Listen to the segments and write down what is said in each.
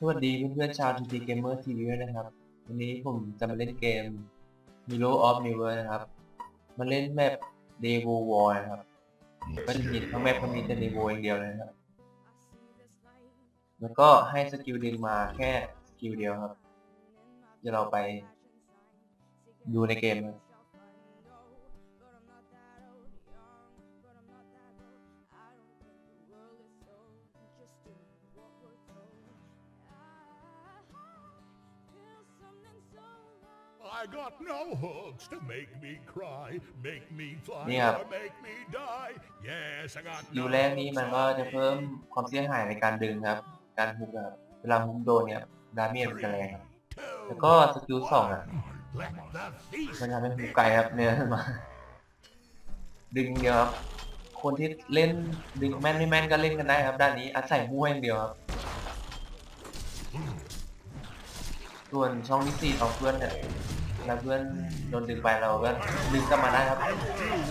สวัสดีเพื่อนๆชาว TT Gamer TV ด้วยนะครับ วันนี้ผมจะมาเล่นเกม Milo of n e w e r นะครับ มาเล่นแมป Devo War นะครับก็จะมีทั้งแมปก็มีแต่ Devo อย่างเดียวเลยนะครับ แล้วก็ให้สกิลดึงมาแค่สกิลเดียวครับ เดี๋ยวเราไปดูในเกมครับ I got no hooks to make me cry, make me fly, Yeah. or make me die. Yes, I got ยู no แรกนี้มันก็จะ hooks เพิ่มความเสียหายในการดึงครับ การฮุกครับเวลาฮุกโดนเนี่ยดาเมจมันจะแรงครับ แล้วก็สกิลสองอะ Let the feast มันทำให้ฮุกไกลครับเนี่ยมา ดึงเดียวครับ คนที่เล่นดึงแม่นไม่แม่นก็เล่นกันได้ครับ ด้านนี้อาศัยมั่วอย่างเดียวครับ ส่วนช่องที่สี่ของเพื่อนเนี่ย แล้วเพื่อนโดนดึงไปเราก็ดึงกลับมาได้ครับ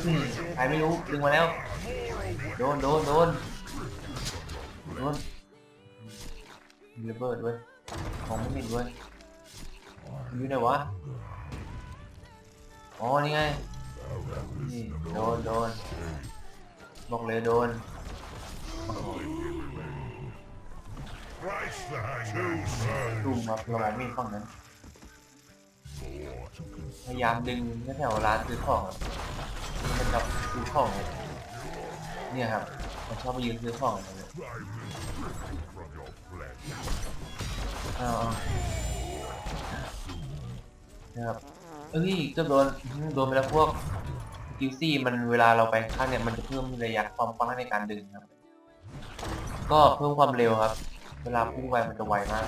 อืมใครไม่รู้ดึงมาแล้ว โดนโดนโดนโดนมีระเบิดด้วยของไม่มีด้วยอยู่ไหนวะอ๋อนี่ไงนี่โดนโดนบอกเลยโดน Christ the two sons ดูมาเรามองไม่เห็นฝั่งนั้น พยายามดึงแถวร้านซื้อของอะมันกับซื้อของเลยนี่ยครับมันชอบไปยืนซื้อของอะไรเลยเอาครับเอ้ยก็โดนโดนไปแล้วพวกกิวซี่มันเวลาเราไปข้างเนี่ยมันจะเพิ่มระยะความกว้างในการดึงครับ ก็เพิ่มความเร็วครับ เวลาพุ่งไปมันจะไวมาก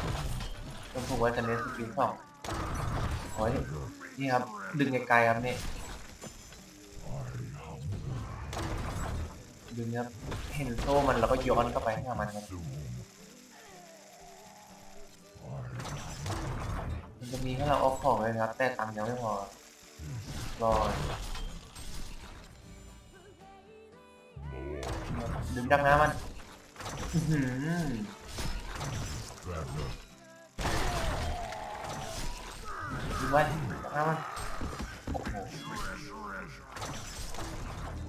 ต้องพูดว่าจะเน้นสกิลสองโอ้ย นี่ครับ ดึงไกลๆครับนี่ดึงครับเห็นโซ่มันแล้วก็ย้อนเข้าไปหามันครับมันจะมีให้เราเออกของเลยครับ แต่ตังค์ยังไม่พอรอดึงดังน้ำมันดึงไว้ดังน้ำมันโอ้โห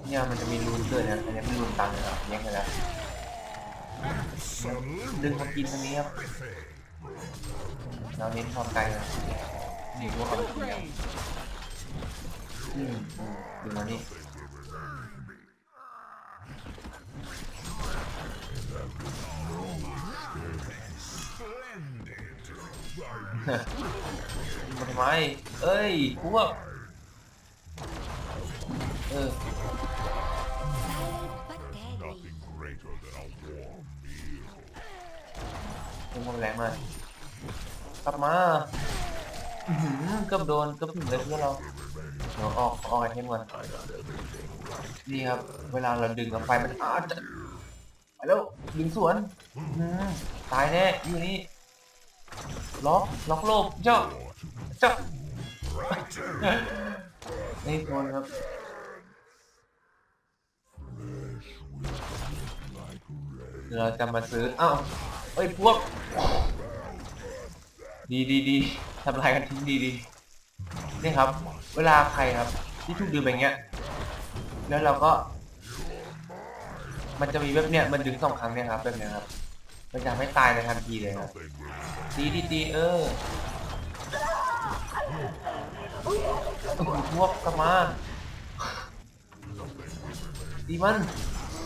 เนี่ยมันจะมีรูนเกิดนะอันนี้เป็นรูนตังค์นะครับแยกกันแล้วดึงมากินตรงนี้ครับเราเน้นความไกลนะนี่พวกเอาไปกินแล้วอืมอืมดึงมานี่ มาทำไม เอ้ยพวกเออเพิ่มความแรงมากกลับมาเกือบโดนเกือบถึงเลยเพื่อนเราเดี๋ยวออกออกไอเทมก่อนนี่ครับ เวลาเราดึงแล้วไฟมันอาจจะไปแล้วดึงสวนตายแน่อยู่นี่ ล็อกล็อกโลบเจ้าเจ้านี่โดนครับเราจะมาซื้อ อ้าวเอ้ย พวก ดีดีดีทำลายกันทิ้งดีดีนี่ครับ เวลาใครครับ ที่ถูกดึงไปเงี้ย แล้วเราก็ มันจะมีแบบเนี้ย มันดึงสองครั้งเนี่ยครับแบบเนี้ยครับ มันจะไม่ตายในทันทีเลยครับดีดีดีเออโอ้โหพวกกมาดีมัน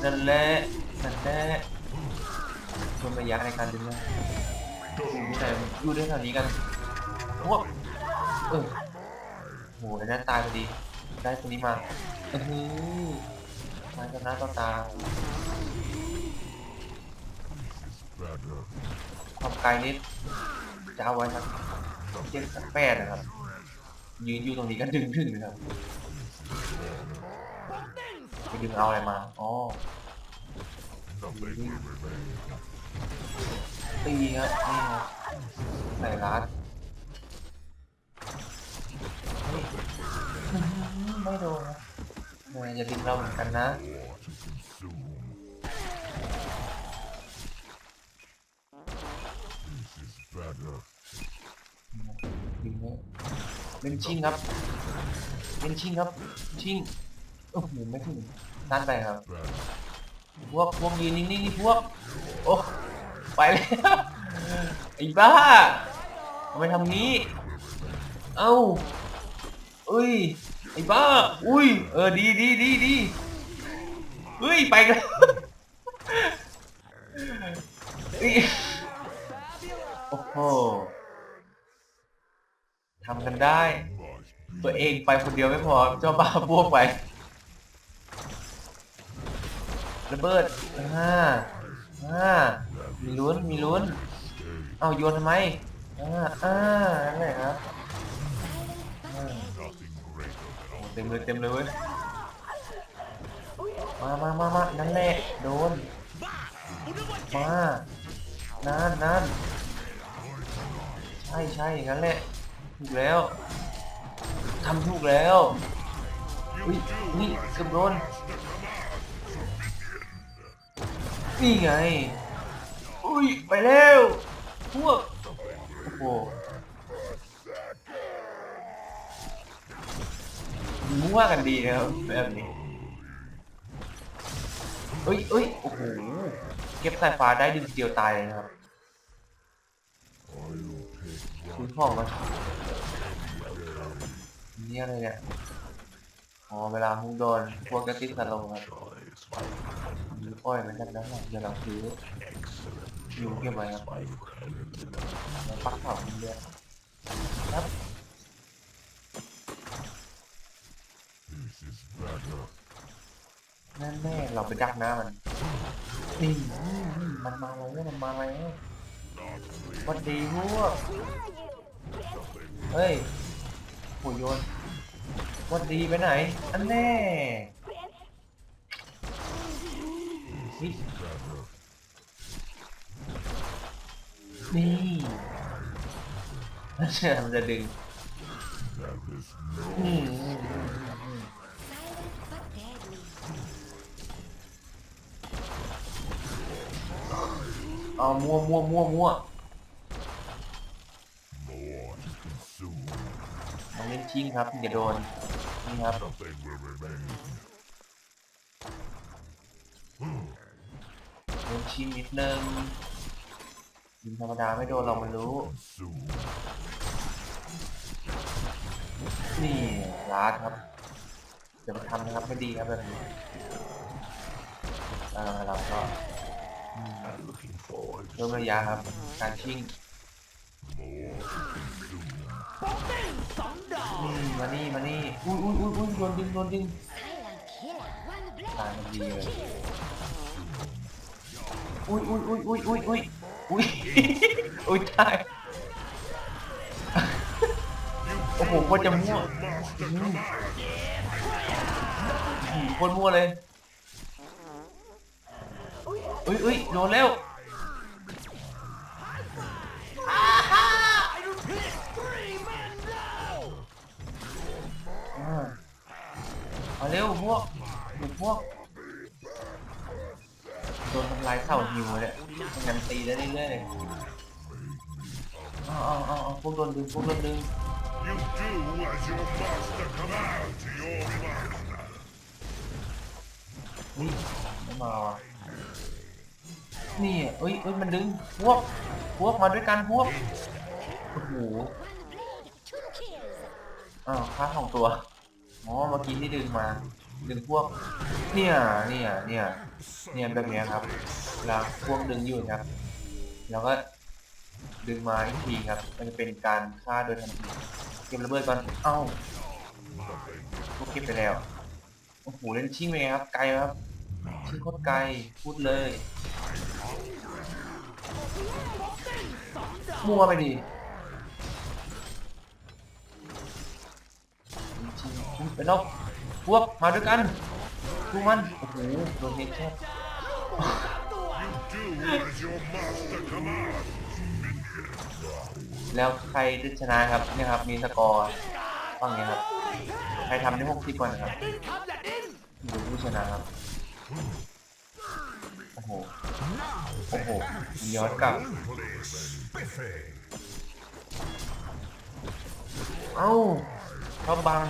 นั่นแหละนั่นแหละชนระยะในการดึงนะอยู่ไหนอยู่ด้วยแถวนี้กันพวกเออโหไอ้นั่นตายพอดี ได้ตัวนี้มาเออหือมาต่อหน้าต่อตา ความไกลนิดจะเอาไว้สักเจ็ดสักแปดนะครับ ยืนอยู่ตรงนี้ก็ดึงถึงนะครับไปดึงเอาอะไรมาอ๋อตีครับนี่ครับใส่รัดไม่โดนนะมอย่าดึงเราเหมือนกันนะ นชิงครับเล่นชิงครับ ชิงโอ้โหไม่ถึงด้านไปครับ พวกพวกยืนนิ่งๆนี่พวก โอ้ไปแล้วไอ้บ้าทำไมทำงี้ เอ้าเอ้ยไอ้บ้า อุ้ย เออ ดีดีดีดีเฮ้ย ไปกันเฮ้ยโอ้โห ทำกันได้ ตัวเองไปคนเดียวไม่พอเจ้าบ้าพวกไประเบิดอ่าอ่ามีลุ้น มีลุ้น เอาโยนทำไมอ่าอ่านั่นแหละครับเต็มเลยเต็มเลยเว้ย มามามามานั่นแหละ โดน มา นั่นนั่นใช่ใช่งั้นแหละ ถูกแล้วทำถูกแล้วอุ้ยนี่เกือบโดนนี่ไงอุ้ยไปแล้วพวกโอ้โหมั่วกันดีนะครับแบบนี้เอ้ยเอ้ยโอ้โหเก็บสายฟ้าได้ดึงเดียวตายเลยนะครับซื้อขอมา นี่อะไรเนี่ยอ๋อเวลามุงโดนพวกกระติกสลงครับหรือปล่อยมันกันแล้วเดี๋ยวเราซื้ออยู่เก็บไว้ครับแล้วปักเผาคุณเดียวครับนั่นแน่เราไปดักหน้ามันนี่มันมาแล้วมันมาแล้ววันดีพวกเฮ้ย โหโยนวันดีไปไหน อันแน่นี่นี่มันจะดึงอืมเอามัวมัวมัวมั่ว น้องเล่นชิงครับอย่าโดนนี่ครับเล่นชิงนิดนึงยิงธรรมดาไม่โดนเรามันรู้นี่ลาดครับอย่าไปทำนะครับไม่ดีครับแบบนี้เออเราก็อืม Looking forward เริ่มระยะครับ การชิง นี่มานี่มานี่อุ้ยอุ้ยอุ้ยอุ้ยโดนดึงโดนดึงตายมันดีเลยอุ้ยอุ้ยอุ้ยอุ้ยอุ้ยอุ้ยอุ้ยอุ้ยตายโอ้โหโคตรจะมั่วโคตรมั่วเลยอุ้ยอุ้ยโดนแล้วอ่า เอาเร็วพวกหยุดพวกโดนทำลายเข่าหิวเลยไม่งั้นตีได้เรื่อยๆเลยเอาเอาเอาเอาพวกโดนดึงพวกโดนดึง You do as your master commands your master. นี่ไม่มาว่ะนี่เอ้ยเอ้ยมันดึงพวกพวกมาด้วยกันพวกโอ้โห One blood, two kills. อ้าวค่าสองตัว อ๋อเมื่อกี้ที่ดึงมา ดึงพวก เนี่ยเนี่ยเนี่ยเนี่ยแบบเนี้ยครับเวลาพวกดึงอยู่ครับ แล้วก็ดึงมาอีกทีครับ มันจะเป็นการฆ่าโดยทันทีเก็บระเบิดก่อนเอ้าพวกเก็บไปแล้วโอ้โหเล่นชิ่งไปไงครับ ไกลครับชิ่งโคตรไกลพูดเลยมัวไปดิ ชิ่งอุ๊ยไปนอกพวกมาด้วยกันดูมัน โอ้โหโดนเฮดแค่แล้วใครจะชนะครับเนี่ยครับ มีสกอร์ฟังเนี้ยครับ ใครทำได้หกสิบก่อนนะครับดูผู้ชนะครับ โอ้โห โอ้โหย้อนกลับ เอ้าเขาบัง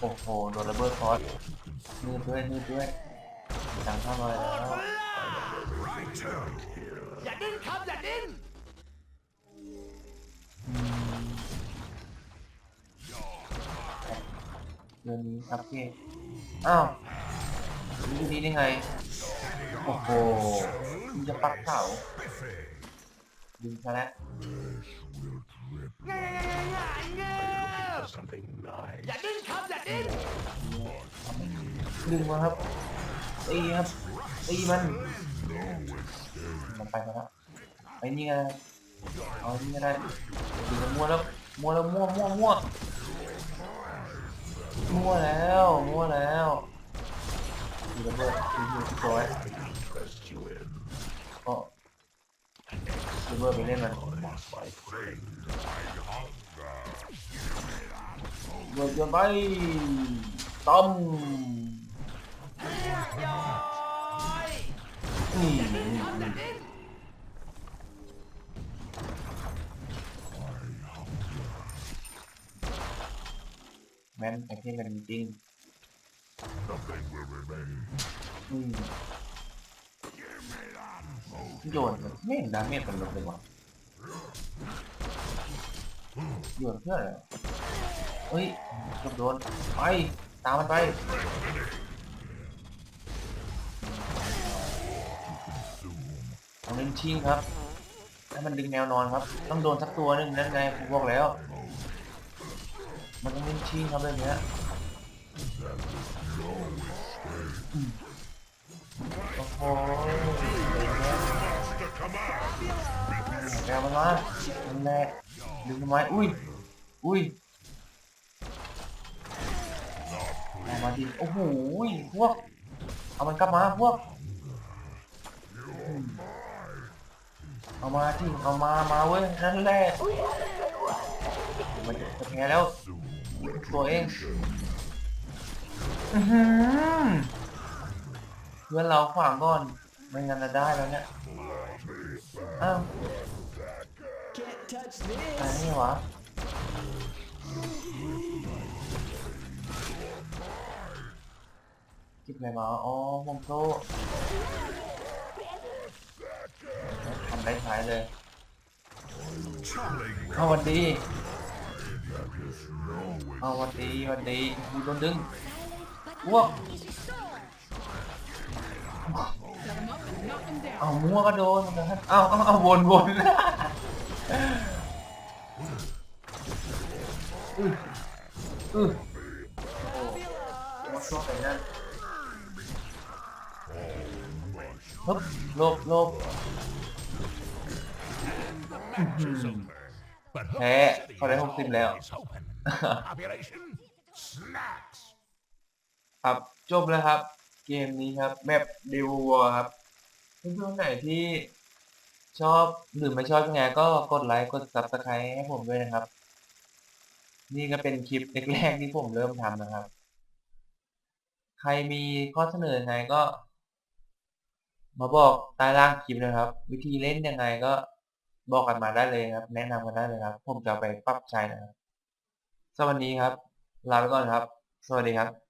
โอ้โหโดนระเบิดคอสมืดด้วยมืดด้วยจังเข้ามาแล้วอย่าดิ้นครับอย่าดิ้นเดือนนี้อัปเกรดอ้าวรู้ดีได้ไง โอ้โหมึงจะปักเสาดึงซะแล้ว ง่ายง่ายง่ายง่าย Something nice. อย่าดิ้นครับอย่าดิ้นดึงมาครับตีครับตีมันมันไปมาแล้วไอ้นี่ไงเอานี่ก็ได้ดึงมันมั่วแล้วมั่วแล้วมั่วมั่วมั่วมั่วแล้วมั่วแล้วดีระเบิดดีอยู่สวย Trust you in. ก็ระเบิดไปเล่นมัน Yes, my friend. เบิดเกินไปต้มนี่แม่นไอเทมกันจริงโยนมันไม่เห็นดาเมจมันลดเลยวะโยนเพื่ออะไร เฮ้ยเกับโดน ไป ตามมันไปต้องเล่นชิงครับให้มันดึงแนวนอนครับ ต้องโดนสักตัวนึ่งนั่นไงผมบอกแล้ว มันต้องเล่นชิงครับเรื่องเนี้ยอืมโอ้โหแกมันมาแหละดึงทำไมอุ้ย อุ้ยเอา มาดิโอ้โหพวก เอามันกลับมาพวกอืมเอามาที่เอามา มาเว้ย นั่นแหละ มันจะแพ้แล้วอีกตัวเองอื้อหือเพื่อนเราขวางก่อน ไม่งั้นจะได้แล้วเนี่ย อ้าวอะไรนี่วะ จิบอะไรมาอ๋อผมโซ่ทำได้ใช้เลยเอาวันดีเอาวันดีวันดีกูโดนดึง But Whoa. is restored. เอามั่วก็โดนนะครับเอาเอาเอาวนวนอืออือ ฮึบหลบหลบ Match is over. But Hook Eh, City เขาได้ is หกสิบแล้ว always open. Population snacks. ครับจบแล้วครับ เกมนี้ครับแบบดิววครับเพื่อนๆไหนที่ชอบหรือไม่ชอบยังไงก็กดไลค์กด subscribe ให้ผมด้วยนะครับ นี่ก็เป็นคลิปแรกๆที่ผมเริ่มทำนะครับ ใครมีข้อเสนอยังไงก็ มาบอกใต้ล่างคลิปนะครับ วิธีเล่นยังไงก็บอกกันมาได้เลยครับ แนะนำกันได้เลยครับ ผมจะไปปรับใช้นะครับสวัสดีครับ ลาไปก่อนครับ สวัสดีครับ